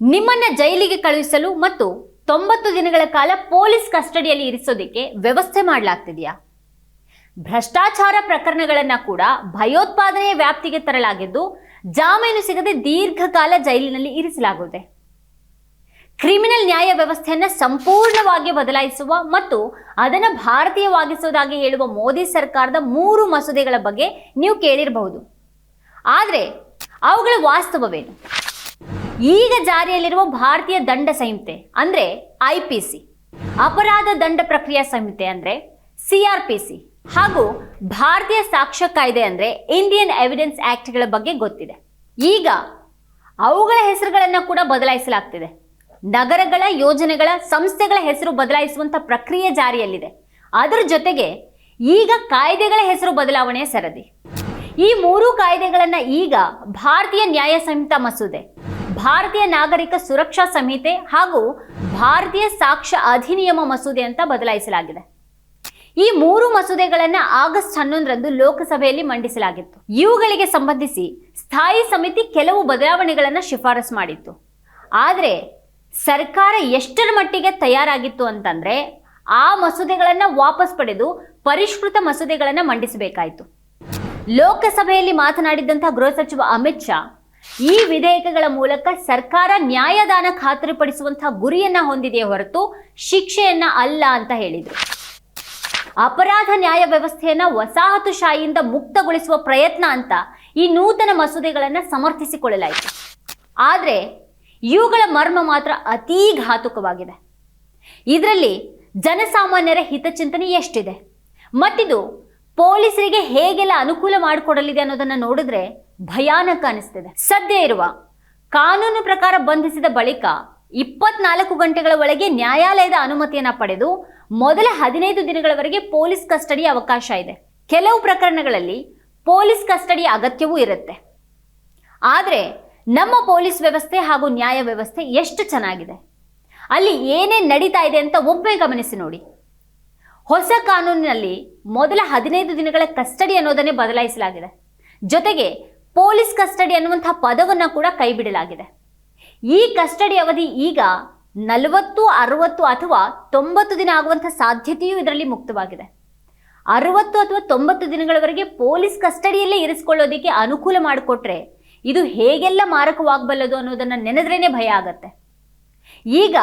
ನಿಮ್ಮನ್ನ ಜೈಲಿಗೆ ಕಳುಹಿಸಲು ಮತ್ತು ತೊಂಬತ್ತು ದಿನಗಳ ಕಾಲ ಪೊಲೀಸ್ ಕಸ್ಟಡಿಯಲ್ಲಿ ಇರಿಸೋದಕ್ಕೆ ವ್ಯವಸ್ಥೆ ಮಾಡಲಾಗ್ತಿದೆಯಾ? ಭ್ರಷ್ಟಾಚಾರ ಪ್ರಕರಣಗಳನ್ನ ಕೂಡ ಭಯೋತ್ಪಾದನೆಯ ವ್ಯಾಪ್ತಿಗೆ ತರಲಾಗಿದ್ದು ಜಾಮೀನು ಸಿಗದೆ ದೀರ್ಘಕಾಲ ಜೈಲಿನಲ್ಲಿ ಇರಿಸಲಾಗುತ್ತದೆ ಕ್ರಿಮಿನಲ್ ನ್ಯಾಯ ವ್ಯವಸ್ಥೆಯನ್ನು ಸಂಪೂರ್ಣವಾಗಿ ಬದಲಾಯಿಸುವ ಮತ್ತು ಅದನ್ನು ಭಾರತೀಯವಾಗಿಸುವುದಾಗಿ ಹೇಳುವ ಮೋದಿ ಸರ್ಕಾರದ ಮೂರು ಮಸೂದೆಗಳ ಬಗ್ಗೆ ನೀವು ಕೇಳಿರಬಹುದು. ಆದರೆ ಅವುಗಳ ವಾಸ್ತವವೇನು? ಈಗ ಜಾರಿಯಲ್ಲಿರುವ ಭಾರತೀಯ ದಂಡ ಸಂಹಿತೆ, ಅಂದ್ರೆ ಐ ಅಪರಾಧ ದಂಡ ಪ್ರಕ್ರಿಯಾ ಸಂಹಿತೆ ಅಂದ್ರೆ ಸಿ ಆರ್ ಪಿ ಸಿ ಹಾಗೂ ಭಾರತೀಯ ಸಾಕ್ಷ್ಯ ಕಾಯ್ದೆ ಅಂದ್ರೆ ಇಂಡಿಯನ್ ಎವಿಡೆನ್ಸ್ ಆಕ್ಟ್ಗಳ ಬಗ್ಗೆ ಗೊತ್ತಿದೆ. ಈಗ ಅವುಗಳ ಹೆಸರುಗಳನ್ನು ಕೂಡ ಬದಲಾಯಿಸಲಾಗ್ತಿದೆ. ನಗರಗಳ ಯೋಜನೆಗಳ ಸಂಸ್ಥೆಗಳ ಹೆಸರು ಬದಲಾಯಿಸುವಂತ ಪ್ರಕ್ರಿಯೆ ಜಾರಿಯಲ್ಲಿದೆ. ಅದರ ಜೊತೆಗೆ ಈಗ ಕಾಯ್ದೆಗಳ ಹೆಸರು ಬದಲಾವಣೆಯ ಸರದಿ. ಈ ಮೂರು ಕಾಯ್ದೆಗಳನ್ನ ಈಗ ಭಾರತೀಯ ನ್ಯಾಯ ಸಂಹಿತಾ ಮಸೂದೆ ಭಾರತೀಯ ನಾಗರಿಕ ಸುರಕ್ಷಾ ಸಂಹಿತೆ ಹಾಗೂ ಭಾರತೀಯ ಸಾಕ್ಷ್ಯ ಅಧಿನಿಯಮ ಮಸೂದೆ ಅಂತ ಬದಲಾಯಿಸಲಾಗಿದೆ. ಈ ಮೂರು ಮಸೂದೆಗಳನ್ನ ಆಗಸ್ಟ್ ಹನ್ನೊಂದರಂದು ಲೋಕಸಭೆಯಲ್ಲಿ ಮಂಡಿಸಲಾಗಿತ್ತು. ಇವುಗಳಿಗೆ ಸಂಬಂಧಿಸಿ ಸ್ಥಾಯಿ ಸಮಿತಿ ಕೆಲವು ಬದಲಾವಣೆಗಳನ್ನ ಶಿಫಾರಸು ಮಾಡಿತ್ತು. ಆದರೆ ಸರ್ಕಾರ ಎಷ್ಟರ ಮಟ್ಟಿಗೆ ತಯಾರಾಗಿತ್ತು ಅಂತಂದ್ರೆ ಆ ಮಸೂದೆಗಳನ್ನ ವಾಪಸ್ ಪಡೆದು ಪರಿಷ್ಕೃತ ಮಸೂದೆಗಳನ್ನ ಮಂಡಿಸಬೇಕಾಯಿತು. ಲೋಕಸಭೆಯಲ್ಲಿ ಮಾತನಾಡಿದಂಥ ಗೃಹ ಸಚಿವ ಅಮಿತ್ ಶಾ ಈ ವಿಧೇಯಕಗಳ ಮೂಲಕ ಸರ್ಕಾರ ನ್ಯಾಯದಾನ ಖಾತರಿಪಡಿಸುವಂತಹ ಗುರಿಯನ್ನ ಹೊಂದಿದೆಯೇ ಹೊರತು ಶಿಕ್ಷೆಯನ್ನ ಅಲ್ಲ ಅಂತ ಹೇಳಿದರು. ಅಪರಾಧ ನ್ಯಾಯ ವ್ಯವಸ್ಥೆಯನ್ನ ವಸಾಹತುಶಾಹಿಯಿಂದ ಮುಕ್ತಗೊಳಿಸುವ ಪ್ರಯತ್ನ ಅಂತ ಈ ನೂತನ ಮಸೂದೆಗಳನ್ನ ಸಮರ್ಥಿಸಿಕೊಳ್ಳಲಾಯಿತು. ಆದರೆ ಇವುಗಳ ಮರ್ಮ ಮಾತ್ರ ಅತೀ ಘಾತುಕವಾಗಿದೆ. ಇದರಲ್ಲಿ ಜನಸಾಮಾನ್ಯರ ಹಿತಚಿಂತನೆ ಎಷ್ಟಿದೆ? ಮತ್ತಿದು ಪೊಲೀಸರಿಗೆ ಹೇಗೆಲ್ಲ ಅನುಕೂಲ ಮಾಡಿಕೊಡಲಿದೆ ಅನ್ನೋದನ್ನ ನೋಡಿದ್ರೆ ಭಯಾನಕ ಅನಿಸ್ತಿದೆ. ಸದ್ಯ ಇರುವ ಕಾನೂನು ಪ್ರಕಾರ ಬಂಧಿಸಿದ ಬಳಿಕ ಇಪ್ಪತ್ನಾಲ್ಕು ಗಂಟೆಗಳ ಒಳಗೆ ನ್ಯಾಯಾಲಯದ ಅನುಮತಿಯನ್ನ ಪಡೆದು ಮೊದಲ ಹದಿನೈದು ದಿನಗಳವರೆಗೆ ಪೊಲೀಸ್ ಕಸ್ಟಡಿ ಅವಕಾಶ ಇದೆ. ಕೆಲವು ಪ್ರಕರಣಗಳಲ್ಲಿ ಪೊಲೀಸ್ ಕಸ್ಟಡಿ ಅಗತ್ಯವೂ ಇರುತ್ತೆ. ಆದರೆ ನಮ್ಮ ಪೊಲೀಸ್ ವ್ಯವಸ್ಥೆ ಹಾಗೂ ನ್ಯಾಯ ವ್ಯವಸ್ಥೆ ಎಷ್ಟು ಚೆನ್ನಾಗಿದೆ. ಅಲ್ಲಿ ಏನೇ ನಡೀತಾ ಇದೆ ಅಂತ ಒಬ್ಬೇ ಗಮನಿಸಿ ನೋಡಿ. ಹೊಸ ಕಾನೂನಿನಲ್ಲಿ ಮೊದಲ ಹದಿನೈದು ದಿನಗಳ ಕಸ್ಟಡಿ ಅನ್ನೋದನ್ನೇ ಬದಲಾಯಿಸಲಾಗಿದೆ. ಜೊತೆಗೆ ಪೊಲೀಸ್ ಕಸ್ಟಡಿ ಅನ್ನುವಂತಹ ಪದವನ್ನು ಕೂಡ ಕೈಬಿಡಲಾಗಿದೆ. ಈ ಕಸ್ಟಡಿ ಅವಧಿ ಈಗ ನಲವತ್ತು, ಅರವತ್ತು ಅಥವಾ ತೊಂಬತ್ತು ದಿನ ಆಗುವಂತಹ ಸಾಧ್ಯತೆಯೂ ಇದರಲ್ಲಿ ಮುಕ್ತವಾಗಿದೆ. ಅರವತ್ತು ಅಥವಾ ತೊಂಬತ್ತು ದಿನಗಳವರೆಗೆ ಪೊಲೀಸ್ ಕಸ್ಟಡಿಯಲ್ಲೇ ಇರಿಸಿಕೊಳ್ಳೋದಕ್ಕೆ ಅನುಕೂಲ ಮಾಡಿಕೊಟ್ರೆ ಇದು ಹೇಗೆಲ್ಲ ಮಾರಕವಾಗಬಲ್ಲದು ಅನ್ನೋದನ್ನ ನೆನೆದ್ರೇನೆ ಭಯ ಆಗತ್ತೆ. ಈಗ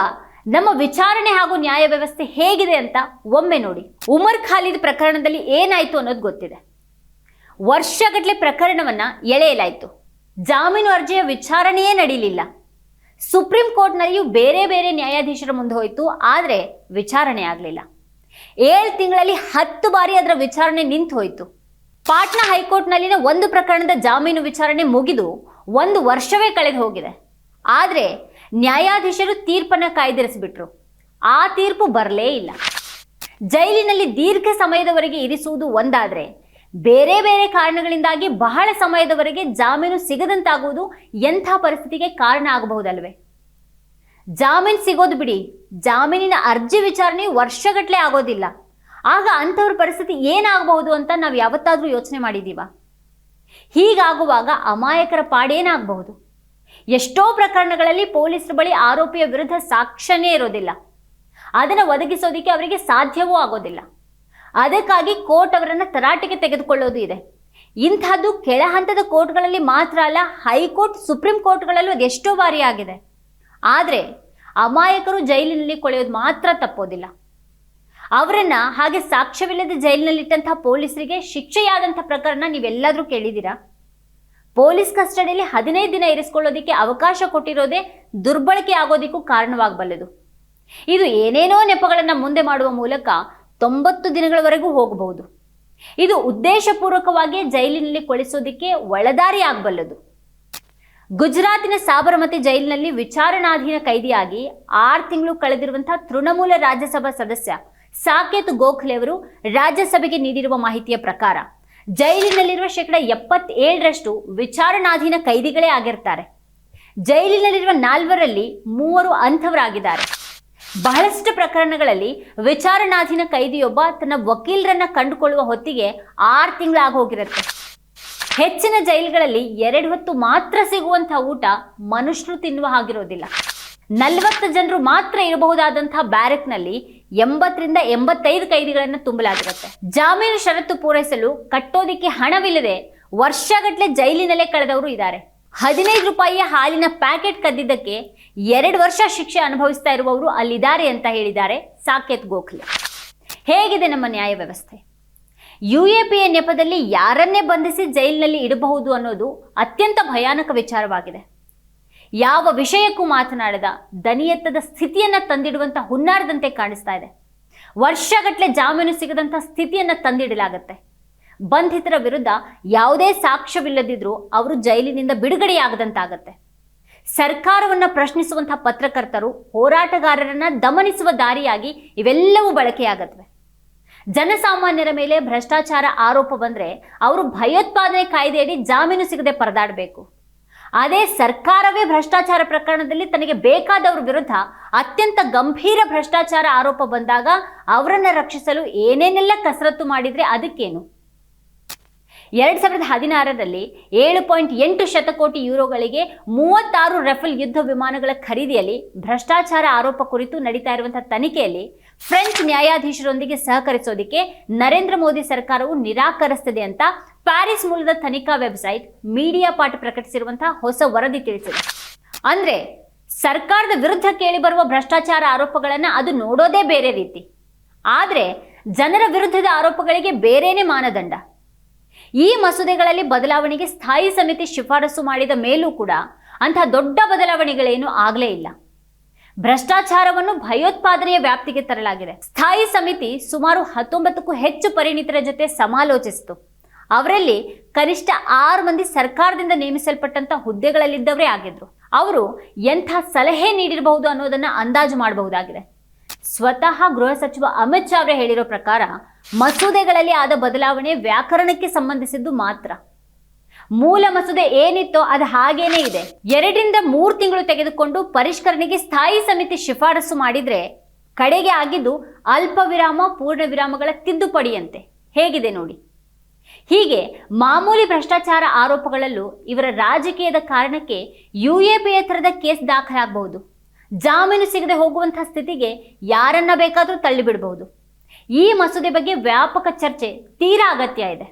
ನಮ್ಮ ವಿಚಾರಣೆ ಹಾಗೂ ನ್ಯಾಯ ವ್ಯವಸ್ಥೆ ಹೇಗಿದೆ ಅಂತ ಒಮ್ಮೆ ನೋಡಿ. ಉಮರ್ ಖಾಲಿದ್ ಪ್ರಕರಣದಲ್ಲಿ ಏನಾಯ್ತು ಅನ್ನೋದು ಗೊತ್ತಿದೆ. ವರ್ಷಗಟ್ಟಲೆ ಪ್ರಕರಣವನ್ನ ಎಳೆಯಲಾಯಿತು. ಜಾಮೀನು ಅರ್ಜಿಯ ವಿಚಾರಣೆಯೇ ನಡೀಲಿಲ್ಲ. ಸುಪ್ರೀಂ ಕೋರ್ಟ್ನಲ್ಲಿಯೂ ಬೇರೆ ಬೇರೆ ನ್ಯಾಯಾಧೀಶರ ಮುಂದೆ ಹೋಯಿತು, ಆದರೆ ವಿಚಾರಣೆ ಆಗಲಿಲ್ಲ. ಏಳು ತಿಂಗಳಲ್ಲಿ ಹತ್ತು ಬಾರಿ ಅದರ ವಿಚಾರಣೆ ನಿಂತು ಹೋಯಿತು. ಪಾಟ್ನಾ ಹೈಕೋರ್ಟ್ನಲ್ಲಿನ ಒಂದು ಪ್ರಕರಣದ ಜಾಮೀನು ವಿಚಾರಣೆ ಮುಗಿದು ಒಂದು ವರ್ಷವೇ ಕಳೆದು ಹೋಗಿದೆ. ಆದರೆ ನ್ಯಾಯಾಧೀಶರು ತೀರ್ಪನ್ನ ಕಾಯ್ದಿರಿಸಿಬಿಟ್ರು. ಆ ತೀರ್ಪು ಬರಲೇ ಇಲ್ಲ. ಜೈಲಿನಲ್ಲಿ ದೀರ್ಘ ಸಮಯದವರೆಗೆ ಇರಿಸುವುದು ಒಂದಾದ್ರೆ ಬೇರೆ ಬೇರೆ ಕಾರಣಗಳಿಂದಾಗಿ ಬಹಳ ಸಮಯದವರೆಗೆ ಜಾಮೀನು ಸಿಗದಂತಾಗುವುದು ಎಂಥ ಪರಿಸ್ಥಿತಿಗೆ ಕಾರಣ ಆಗಬಹುದಲ್ವೇ? ಜಾಮೀನು ಸಿಗೋದು ಬಿಡಿ. ಜಾಮೀನಿನ ಅರ್ಜಿ ವಿಚಾರಣೆ ವರ್ಷಗಟ್ಟಲೆ ಆಗೋದಿಲ್ಲ. ಆಗ ಅಂಥವ್ರ ಪರಿಸ್ಥಿತಿ ಏನಾಗಬಹುದು ಅಂತ ನಾವು ಯಾವತ್ತಾದರೂ ಯೋಚನೆ ಮಾಡಿದ್ದೀವ? ಹೀಗಾಗುವಾಗ ಅಮಾಯಕರ ಪಾಡೇನಾಗಬಹುದು? ಎಷ್ಟೋ ಪ್ರಕರಣಗಳಲ್ಲಿ ಪೊಲೀಸರ ಬಳಿ ಆರೋಪಿಯ ವಿರುದ್ಧ ಸಾಕ್ಷ್ಯನೇ ಇರೋದಿಲ್ಲ. ಅದನ್ನು ಒದಗಿಸೋದಕ್ಕೆ ಅವರಿಗೆ ಸಾಧ್ಯವೂ ಆಗೋದಿಲ್ಲ. ಅದಕ್ಕಾಗಿ ಕೋರ್ಟ್ ಅವರನ್ನು ತರಾಟೆಗೆ ತೆಗೆದುಕೊಳ್ಳೋದು ಇದೆ. ಇಂಥದ್ದು ಕೆಳ ಹಂತದ ಕೋರ್ಟ್ಗಳಲ್ಲಿ ಮಾತ್ರ ಅಲ್ಲ, ಹೈಕೋರ್ಟ್, ಸುಪ್ರೀಂ ಕೋರ್ಟ್ಗಳಲ್ಲೂ ಅದೆಷ್ಟೋ ಬಾರಿ ಆಗಿದೆ. ಆದರೆ ಅಮಾಯಕರು ಜೈಲಿನಲ್ಲಿ ಕೊಳೆಯೋದು ಮಾತ್ರ ತಪ್ಪೋದಿಲ್ಲ. ಅವರನ್ನ ಹಾಗೆ ಸಾಕ್ಷ್ಯವಿಲ್ಲದೆ ಜೈಲಿನಲ್ಲಿಟ್ಟಂತಹ ಪೊಲೀಸರಿಗೆ ಶಿಕ್ಷೆಯಾದಂಥ ಪ್ರಕರಣ ನೀವೆಲ್ಲಾದರೂ ಕೇಳಿದ್ದೀರಾ? ಪೊಲೀಸ್ ಕಸ್ಟಡಿಯಲ್ಲಿ ಹದಿನೈದು ದಿನ ಇರಿಸ್ಕೊಳ್ಳೋದಕ್ಕೆ ಅವಕಾಶ ಕೊಟ್ಟಿರೋದೇ ದುರ್ಬಳಕೆ ಆಗೋದಕ್ಕೂ ಕಾರಣವಾಗಬಲ್ಲದು. ಇದು ಏನೇನೋ ನೆಪಗಳನ್ನು ಮುಂದೆ ಮಾಡುವ ಮೂಲಕ ತೊಂಬತ್ತು ದಿನಗಳವರೆಗೂ ಹೋಗಬಹುದು. ಇದು ಉದ್ದೇಶಪೂರ್ವಕವಾಗಿ ಜೈಲಿನಲ್ಲಿ ಕೊಳಿಸೋದಕ್ಕೆ ಒಳದಾರಿ ಆಗಬಲ್ಲದು ಗುಜರಾತಿನ ಸಾಬರಮತಿ ಜೈಲಿನಲ್ಲಿ ವಿಚಾರಣಾಧೀನ ಕೈದಿಯಾಗಿ ಆರು ತಿಂಗಳು ಕಳೆದಿರುವಂತಹ ತೃಣಮೂಲ ರಾಜ್ಯಸಭಾ ಸದಸ್ಯ ಸಾಕೇತ್ ಗೋಖಲೆ ಅವರು ರಾಜ್ಯಸಭೆಗೆ ನೀಡಿರುವ ಮಾಹಿತಿಯ ಪ್ರಕಾರ ಜೈಲಿನಲ್ಲಿರುವ ಶೇಕಡ ಎಪ್ಪತ್ತೇಳರಷ್ಟು ವಿಚಾರಣಾಧೀನ ಕೈದಿಗಳೇ ಆಗಿರ್ತಾರೆ. ಜೈಲಿನಲ್ಲಿರುವ ನಾಲ್ವರಲ್ಲಿ ಮೂವರು ಅಂಥವರಾಗಿದ್ದಾರೆ. ಬಹಳಷ್ಟು ಪ್ರಕರಣಗಳಲ್ಲಿ ವಿಚಾರಣಾಧೀನ ಕೈದಿಯೊಬ್ಬ ತನ್ನ ವಕೀಲರನ್ನ ಕಂಡುಕೊಳ್ಳುವ ಹೊತ್ತಿಗೆ ಆರು ತಿಂಗಳಾಗಿ ಹೋಗಿರುತ್ತೆ. ಹೆಚ್ಚಿನ ಜೈಲುಗಳಲ್ಲಿ ಎರಡು ಹೊತ್ತು ಮಾತ್ರ ಸಿಗುವಂತಹ ಊಟ ಮನುಷ್ಯರು ತಿನ್ನುವ ಹಾಗಿರೋದಿಲ್ಲ. ನಲವತ್ತು ಜನರು ಮಾತ್ರ ಇರಬಹುದಾದಂತಹ ಬ್ಯಾರೆಕ್ನಲ್ಲಿ ಎಂಬತ್ತರಿಂದ ಎಂಬತ್ತೈದು ಕೈದಿಗಳನ್ನು ತುಂಬಲಾಗಿರುತ್ತೆ. ಜಾಮೀನು ಷರತ್ತು ಪೂರೈಸಲು ಕಟ್ಟೋದಿಕ್ಕೆ ಹಣವಿಲ್ಲದೆ ವರ್ಷಗಟ್ಟಲೆ ಜೈಲಿನಲ್ಲೇ ಕಳೆದವರು ಇದ್ದಾರೆ. ಹದಿನೈದು ರೂಪಾಯಿಯ ಹಾಲಿನ ಪ್ಯಾಕೆಟ್ ಕದ್ದಿದ್ದಕ್ಕೆ ಎರಡು ವರ್ಷ ಶಿಕ್ಷೆ ಅನುಭವಿಸ್ತಾ ಇರುವವರು ಅಲ್ಲಿದ್ದಾರೆ ಅಂತ ಹೇಳಿದ್ದಾರೆ ಸಾಕೇತ್ ಗೋಖಲೆ. ಹೇಗಿದೆ ನಮ್ಮ ನ್ಯಾಯ ವ್ಯವಸ್ಥೆ? ಯು ಎ ಪಿ ಎ ನೆಪದಲ್ಲಿ ಯಾರನ್ನೇ ಬಂಧಿಸಿ ಜೈಲಿನಲ್ಲಿ ಇಡಬಹುದು ಅನ್ನೋದು ಅತ್ಯಂತ ಭಯಾನಕ ವಿಚಾರವಾಗಿದೆ. ಯಾವ ವಿಷಯಕ್ಕೂ ಮಾತನಾಡದ ದನಿಯತ್ತದ ಸ್ಥಿತಿಯನ್ನು ತಂದಿಡುವಂಥ ಹುನ್ನಾರದಂತೆ ಕಾಣಿಸ್ತಾ ಇದೆ. ವರ್ಷಗಟ್ಟಲೆ ಜಾಮೀನು ಸಿಗದಂಥ ಸ್ಥಿತಿಯನ್ನು ತಂದಿಡಲಾಗತ್ತೆ. ಬಂಧಿತರ ವಿರುದ್ಧ ಯಾವುದೇ ಸಾಕ್ಷ್ಯವಿಲ್ಲದಿದ್ರೂ ಅವರು ಜೈಲಿನಿಂದ ಬಿಡುಗಡೆಯಾಗದಂತಾಗತ್ತೆ. ಸರ್ಕಾರವನ್ನ ಪ್ರಶ್ನಿಸುವಂತಹ ಪತ್ರಕರ್ತರು, ಹೋರಾಟಗಾರರನ್ನ ದಮನಿಸುವ ದಾರಿಯಾಗಿ ಇವೆಲ್ಲವೂ ಬಳಕೆಯಾಗತ್ವೆ. ಜನಸಾಮಾನ್ಯರ ಮೇಲೆ ಭ್ರಷ್ಟಾಚಾರ ಆರೋಪ ಬಂದ್ರೆ ಅವರು ಭಯೋತ್ಪಾದನೆ ಕಾಯ್ದೆಯಡಿ ಜಾಮೀನು ಸಿಗದೆ ಪರದಾಡಬೇಕು. ಅದೇ ಸರ್ಕಾರವೇ ಭ್ರಷ್ಟಾಚಾರ ಪ್ರಕರಣದಲ್ಲಿ ತನಗೆ ಬೇಕಾದವ್ರ ವಿರುದ್ಧ ಅತ್ಯಂತ ಗಂಭೀರ ಭ್ರಷ್ಟಾಚಾರ ಆರೋಪ ಬಂದಾಗ ಅವರನ್ನು ರಕ್ಷಿಸಲು ಏನೇನೆಲ್ಲ ಕಸರತ್ತು ಮಾಡಿದ್ರೆ ಅದಕ್ಕೇನು? ಎರಡ್ ಸಾವಿರದ ಹದಿನಾರರಲ್ಲಿ ಏಳು ಪಾಯಿಂಟ್ ಎಂಟು ಶತಕೋಟಿ ಯೂರೋಗಳಿಗೆ ಮೂವತ್ತಾರು ರಫೇಲ್ ಯುದ್ಧ ವಿಮಾನಗಳ ಖರೀದಿಯಲ್ಲಿ ಭ್ರಷ್ಟಾಚಾರ ಆರೋಪ ಕುರಿತು ನಡೀತಾ ಇರುವಂತಹ ತನಿಖೆಯಲ್ಲಿ ಫ್ರೆಂಚ್ ನ್ಯಾಯಾಧೀಶರೊಂದಿಗೆ ಸಹಕರಿಸೋದಕ್ಕೆ ನರೇಂದ್ರ ಮೋದಿ ಸರ್ಕಾರವು ನಿರಾಕರಿಸ್ತದೆ ಅಂತ ಪ್ಯಾರಿಸ್ ಮೂಲದ ತನಿಖಾ ವೆಬ್ಸೈಟ್ ಮೀಡಿಯಾ ಪಾಠ ಪ್ರಕಟಿಸಿರುವಂತಹ ಹೊಸ ವರದಿ ತಿಳಿಸಿದೆ. ಅಂದ್ರೆ ಸರ್ಕಾರದ ವಿರುದ್ಧ ಕೇಳಿಬರುವ ಭ್ರಷ್ಟಾಚಾರ ಆರೋಪಗಳನ್ನ ಅದು ನೋಡೋದೇ ಬೇರೆ ರೀತಿ. ಆದರೆ ಜನರ ವಿರುದ್ಧದ ಆರೋಪಗಳಿಗೆ ಬೇರೇನೆ ಮಾನದಂಡ. ಈ ಮಸೂದೆಗಳಲ್ಲಿ ಬದಲಾವಣೆಗೆ ಸ್ಥಾಯಿ ಸಮಿತಿ ಶಿಫಾರಸು ಮಾಡಿದ ಮೇಲೂ ಕೂಡ ಅಂತಹ ದೊಡ್ಡ ಬದಲಾವಣೆಗಳೇನು ಆಗಲೇ ಇಲ್ಲ. ಭ್ರಷ್ಟಾಚಾರವನ್ನು ಭಯೋತ್ಪಾದನೆಯ ವ್ಯಾಪ್ತಿಗೆ ತರಲಾಗಿದೆ. ಸ್ಥಾಯಿ ಸಮಿತಿ ಸುಮಾರು ಹತ್ತೊಂಬತ್ತಕ್ಕೂ ಹೆಚ್ಚು ಪರಿಣಿತರ ಜೊತೆ ಸಮಾಲೋಚಿಸಿತು. ಅವರಲ್ಲಿ ಕನಿಷ್ಠ ಆರು ಮಂದಿ ಸರ್ಕಾರದಿಂದ ನೇಮಿಸಲ್ಪಟ್ಟಂತ ಹುದ್ದೆಗಳಲ್ಲಿದ್ದವರೇ ಆಗಿದ್ರು. ಅವರು ಎಂಥ ಸಲಹೆ ನೀಡಿರಬಹುದು ಅನ್ನೋದನ್ನ ಅಂದಾಜು ಮಾಡಬಹುದಾಗಿದೆ. ಸ್ವತಃ ಗೃಹ ಸಚಿವ ಅಮಿತ್ ಶಾ ಅವರೇ ಹೇಳಿರೋ ಪ್ರಕಾರ ಮಸೂದೆಗಳಲ್ಲಿ ಆದ ಬದಲಾವಣೆ ವ್ಯಾಕರಣಕ್ಕೆ ಸಂಬಂಧಿಸಿದ್ದು ಮಾತ್ರ. ಮೂಲ ಮಸೂದೆ ಏನಿತ್ತೋ ಅದು ಹಾಗೇನೇ ಇದೆ. ಎರಡರಿಂದ ಮೂರು ತಿಂಗಳು ತೆಗೆದುಕೊಂಡು ಪರಿಷ್ಕರಣೆಗೆ ಸ್ಥಾಯಿ ಸಮಿತಿ ಶಿಫಾರಸು ಮಾಡಿದ್ರೆ ಕಡೆಗೆ ಆಗಿದ್ದು ಅಲ್ಪ ವಿರಾಮ, ಪೂರ್ಣ ವಿರಾಮಗಳ ತಿದ್ದುಪಡಿಯಂತೆ. ಹೇಗಿದೆ ನೋಡಿ. ಹೀಗೆ ಮಾಮೂಲಿ ಭ್ರಷ್ಟಾಚಾರ ಆರೋಪಗಳಲ್ಲೂ ಇವರ ರಾಜಕೀಯದ ಕಾರಣಕ್ಕೆ ಯು ಎ ಪಿ ಎತ್ತರದ ಕೇಸ್ ದಾಖಲಾಗಬಹುದು. ಜಾಮೀನು ಸಿಗದೆ ಹೋಗುವಂತಹ ಸ್ಥಿತಿಗೆ ಯಾರನ್ನ ಬೇಕಾದರೂ ತಳ್ಳಿಬಿಡಬಹುದು. ಈ ಮಸೂದೆ ಬಗ್ಗೆ ವ್ಯಾಪಕ ಚರ್ಚೆ ತೀರಾ ಅಗತ್ಯ ಇದೆ.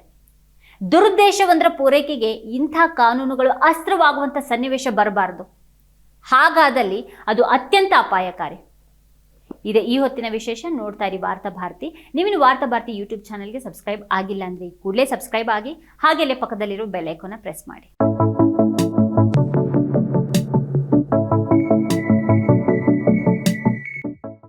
ದುರುದ್ದೇಶವೊಂದರ ಪೂರೈಕೆಗೆ ಇಂಥ ಕಾನೂನುಗಳು ಅಸ್ತ್ರವಾಗುವಂಥ ಸನ್ನಿವೇಶ ಬರಬಾರದು. ಹಾಗಾದಲ್ಲಿ ಅದು ಅತ್ಯಂತ ಅಪಾಯಕಾರಿ. ಇದೆ ಈ ಹೊತ್ತಿನ ವಿಶೇಷ, ನೋಡ್ತಾ ಇರಿ ವಾರ್ತಾ ಭಾರತಿ. ನೀವಿನ ವಾರ್ತಾ ಭಾರತಿ ಯೂಟ್ಯೂಬ್ ಚಾನಲ್ಗೆ ಸಬ್ಸ್ಕ್ರೈಬ್ ಆಗಿಲ್ಲ ಅಂದರೆ ಕೂಡಲೇ ಸಬ್ಸ್ಕ್ರೈಬ್ ಆಗಿ ಹಾಗೆಲ್ಲೇ ಪಕ್ಕದಲ್ಲಿರೋ ಬೆಲ್ ಐಕಾನ್ನ ಪ್ರೆಸ್ ಮಾಡಿ.